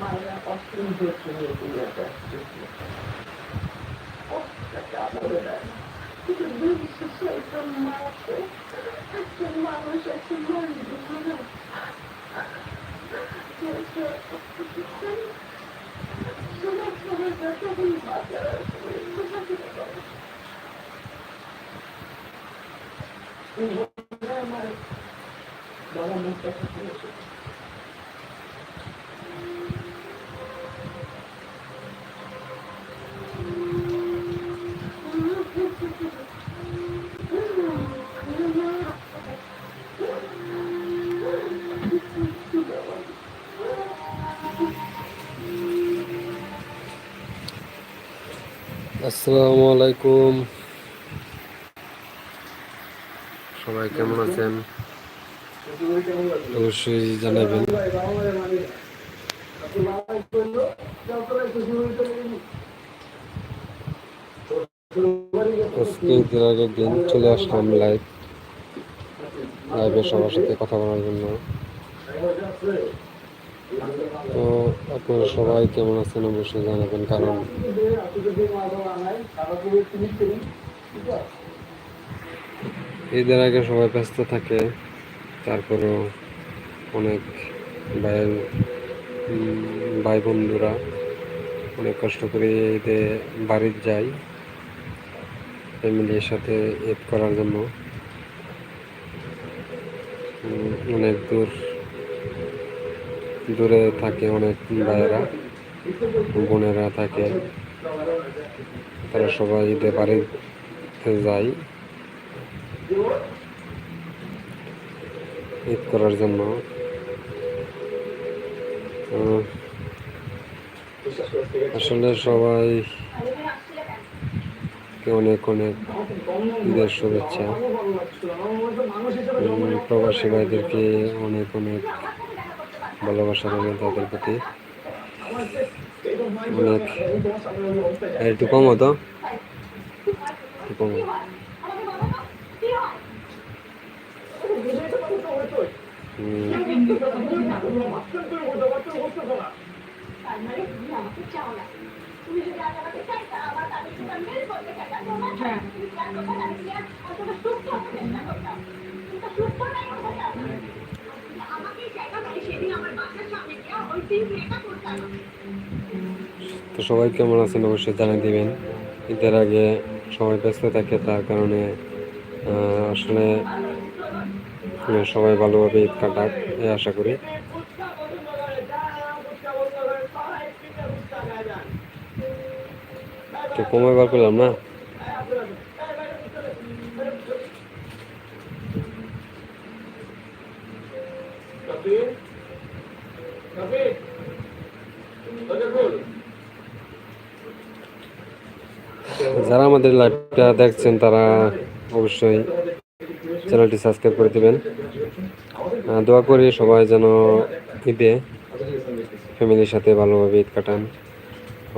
মায়েরা অস্ত্রই হচ্ছে নিয়ে তুমি একটা কষ্টটা বলে দেয় কিন্তু দিন শেষে একটা মাকে একজন মানুষ একজন মানুষ সবার সবার কাছে ওই বাচ্চারা আমার বাবা মুখটা শুনেছে আসসালামু আলাইকুম। সবাই কেমন আছেন? অবশ্যই জানাবেন। আজকে ঈদের আগের দিন চলে আসলাম লাইভ লাইভে সবার সাথে কথা বলার জন্য। তো আপনারা সবাই কেমন আছেন অবশ্যই জানাবেন, কারণ ঈদের আগে সবাই ব্যস্ত থাকে, তারপরেও অনেক ভাইয়ের ভাই বন্ধুরা অনেক কষ্ট করে ঈদে বাড়ির যায়, ফ্যামিলির সাথে ঈদ করার জন্য। অনেক দূর দূরে থাকে অনেক ভাইয়েরা, বোনেরা থাকে। তারা সবাই ঈদে বাড়িতে যায় ঈদ করার জন্য। আসলে সবাই অনেক অনেক ঈদের শুভেচ্ছা। প্রবাসী ভাইদেরকে অনেক অনেক ভালোবাসা রইল তাদের প্রতি। অনেক আর একটু কম হতো একটু কম। হতো। তো সবাই কেমন আছেন অবশ্যই জানিয়ে দিবেন। ঈদের আগে সবাই ব্যস্ত থাকে, তার কারণে আসলে সবাই ভালোভাবে ঈদ কাটাক, এই আশা করি। তো কমে বার করলাম না? যারা আমাদের লাইভটা দেখছেন, তারা অবশ্যই চ্যানেলটি সাবস্ক্রাইব করে দেবেন। দোয়া করি সবাই যেন ঈদে ফ্যামিলির সাথে ভালোভাবে ঈদ কাটান।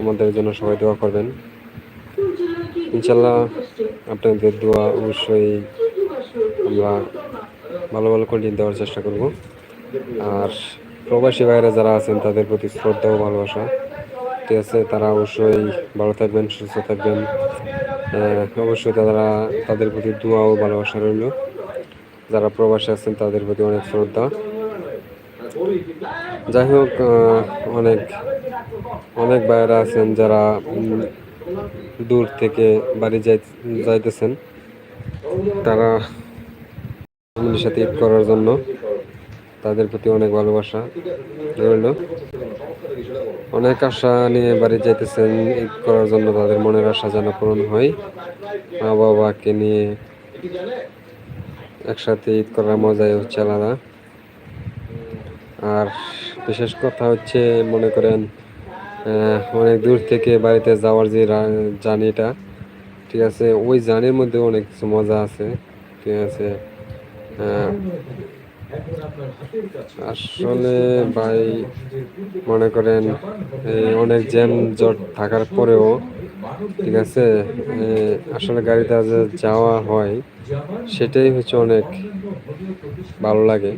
আমাদের জন্য সবাই দোয়া করবেন। ইনশাল্লাহ আপনাদের দোয়া অবশ্যই আমরা ভালো ভালো কন্টেন্ট দেওয়ার চেষ্টা করব। আর প্রবাসী ভাইরা যারা আছেন, তাদের প্রতি শ্রদ্ধা ও ভালোবাসা। ঠিক আছে, তারা অবশ্যই ভালো থাকবেন, সুস্থ থাকবেন। অবশ্যই তারা তাদের প্রতি দোয়া ও ভালোবাসা রইল। যারা প্রবাসী আছেন, তাদের প্রতি অনেক শ্রদ্ধা। যাই হোক অনেক অনেক ভাইয়েরা আছেন যারা দূর থেকে বাড়ি যাই, যাইতেছেন। তারা সাথে ঈদ করার জন্য। তাদের প্রতি অনেক ভালোবাসা। রইল। অনেক আশা নিয়ে বাড়ি যাইতেছেন ঈদ করার জন্য তাদের মনের আশা যেন পূরণ হয়। মা বাবাকে নিয়ে একসাথে ঈদ করার মজাই হচ্ছে আলাদা। আর বিশেষ কথা হচ্ছে, মনে করেন অনেক দূর থেকে বাড়িতে যাওয়ার যে জার্নিটা ঠিক আছে, ওই জার্নির মধ্যে অনেক কিছু মজা আছে, ঠিক আছে। আসলে ভাই, মনে করেন অনেক জ্যাম জট থাকার পরেও, ঠিক আছে আসলে গাড়িতে যে যাওয়া হয়, সেটাই হচ্ছে অনেক ভালো লাগে।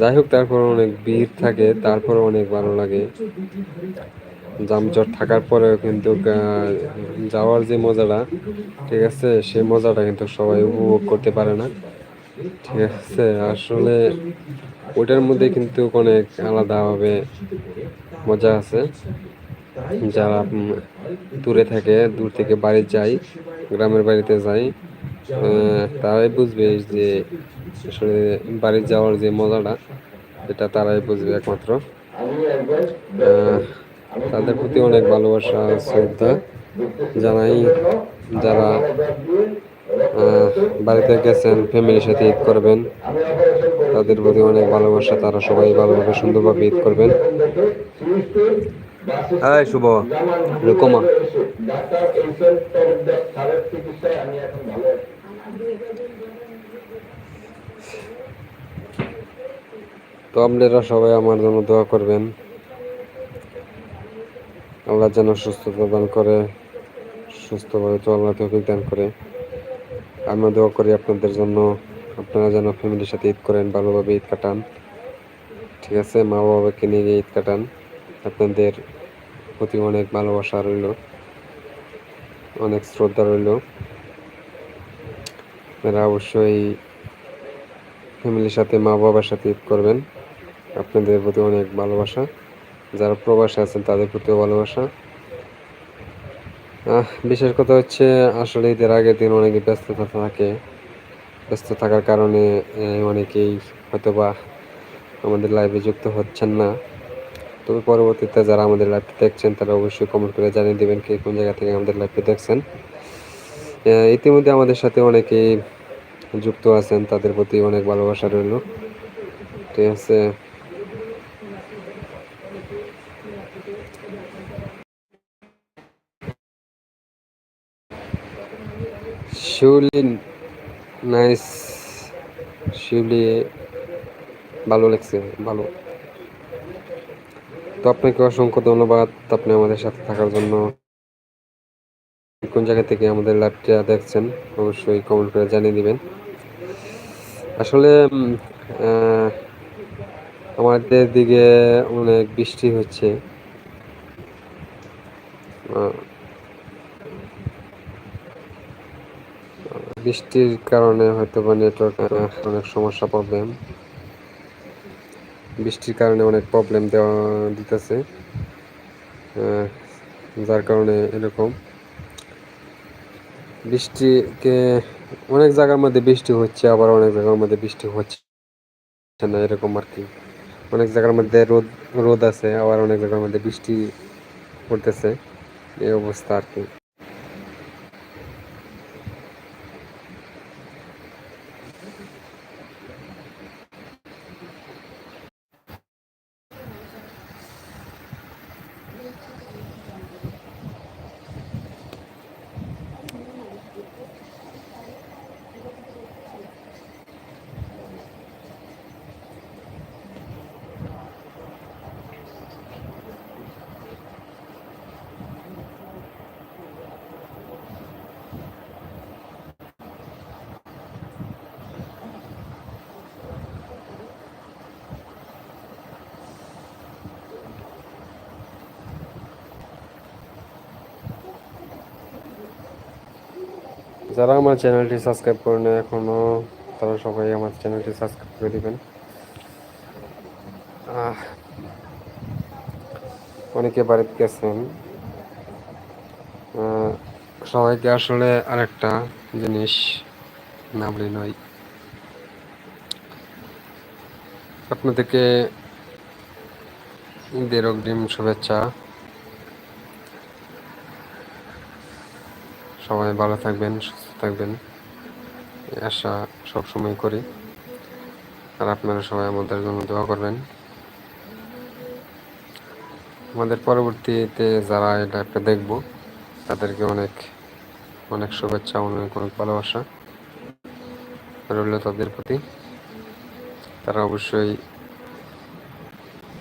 যাই হোক, তারপর অনেক ভিড় থাকে তারপর অনেক ভালো লাগে। যানজট থাকার পরেও কিন্তু যাওয়ার যে মজাটা, ঠিক আছে, সেই মজাটা কিন্তু সবাই উপভোগ করতে পারে না। ঠিক আছে আসলে ওইটার মধ্যে কিন্তু অনেক আলাদাভাবে মজা আছে। যারা দূরে থাকে দূর থেকে বাড়ি যায় গ্রামের বাড়িতে আহ, তারাই বুঝবে যে আসলে বাড়ি যাওয়ার যে মজাটা এটা তারাই বুঝবে একমাত্র। তাদের প্রতি অনেক ভালোবাসা শ্রদ্ধা জানাই যারা বাড়িতে গেছেন ফ্যামিলির সাথে ঈদ করবেন। তাদের প্রতি অনেক ভালোবাসা তারা সবাই ভালোভাবে সুন্দরভাবে ঈদ করবেন। এই শুভ। রুকমা। তো আপনারা সবাই আমার জন্য দোয়া করবেন। আল্লাহ যেন সুস্থতা দান করে সুস্থভাবে চলার তৌফিক দান করে। আমরা দোয়া করি আপনাদের জন্য। আপনারা যেন ফ্যামিলির সাথে ঈদ করেন, ভালোভাবে ঈদ কাটান। ঠিক আছে? মা বাবাকে নিয়ে গিয়ে ঈদ কাটান। আপনাদের প্রতি অনেক ভালোবাসা রইল। অনেক শ্রদ্ধা রইল। আপনারা অবশ্যই ফ্যামিলির সাথে মা বাবার সাথে ঈদ করবেন। আপনাদের প্রতি অনেক ভালোবাসা। যারা প্রবাসে আছেন, তাদের প্রতিও ভালোবাসা। বিশেষ কথা হচ্ছে, আসলে ঈদের আগের দিন অনেকে ব্যস্ততা থাকে। ব্যস্ত থাকার কারণে অনেকেই হয়তোবা আমাদের লাইভে যুক্ত হচ্ছেন না। তবে পরবর্তীতে যারা আমাদের লাইভটি দেখছেন, তারা অবশ্যই কমেন্ট করে জানিয়ে দেবেন কে কোন জায়গা থেকে আমাদের লাইভটি দেখছেন। ইতিমধ্যে আমাদের সাথে অনেকেই যুক্ত আছেন, তাদের প্রতি অনেক ভালোবাসা রইল। ঠিক আছে? শিউলি নাইস, শিউলি, ভালো লাগছে, ভালো। তো আপনাকে অসংখ্য ধন্যবাদ আপনি আমাদের সাথে থাকার জন্য। কোন জায়গা থেকে আমাদের লাইভটা দেখছেন, অবশ্যই কমেন্ট করে জানিয়ে দিবেন। আসলে আমাদের দিকে অনেক বৃষ্টি হচ্ছে। বৃষ্টির কারণে হয়তো বা নেটওয়ার্ক অনেক সমস্যা প্রবলেম বৃষ্টির কারণে অনেক প্রবলেম দেওয়া দিতেছে যার কারণে এরকম। বৃষ্টিকে অনেক জায়গার মধ্যে বৃষ্টি হচ্ছে, আবার অনেক জায়গার মধ্যে বৃষ্টি হচ্ছে না, এরকম আর কি। অনেক জায়গার মধ্যে রোদ রোদ আছে, আবার অনেক জায়গার মধ্যে বৃষ্টি পড়তেছে, এই অবস্থা আর কি। যারা আমার চ্যানেলটি সাবস্ক্রাইব করে না এখনও তারা সবাই আমার চ্যানেলটি সাবস্ক্রাইব করে দেবেন। অনেকে বাড়িতে গেছেন। সবাইকে আসলে আরেকটা জিনিস না নয়। আপনাদেরকে ঈদের অগ্রিম শুভেচ্ছা। সবাই ভালো থাকবেন, সুস্থ থাকবেন। আশা সবসময় করি। আর আপনারা সবাই আমাদের জন্য দোয়া করবেন। আমাদের পরবর্তীতে যারা এটা একটা দেখব, তাদেরকে অনেক অনেক শুভেচ্ছা, অনেক অনেক ভালোবাসা রইল তাদের প্রতি। তারা অবশ্যই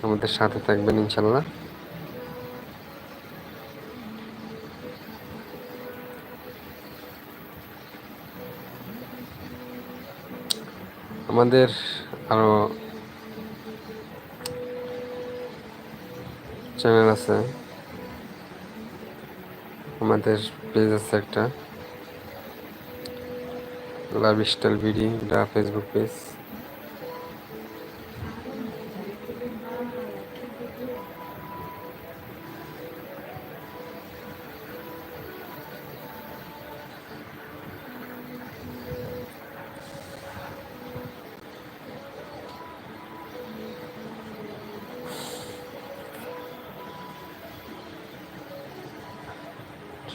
আমাদের সাথে থাকবেন ইনশাল্লাহ। আমাদের আরও চ্যানেল আছে। আমাদের পেজ আছে একটা। লাভ স্টাইল ভিডি ফেসবুক পেজ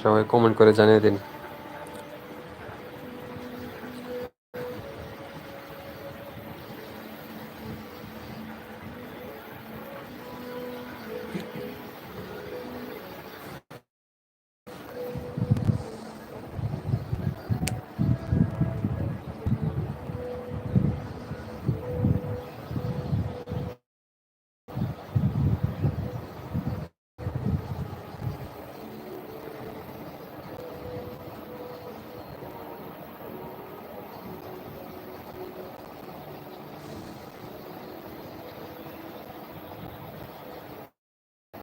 সবাই কমেন্ট করে জানিয়ে দিন।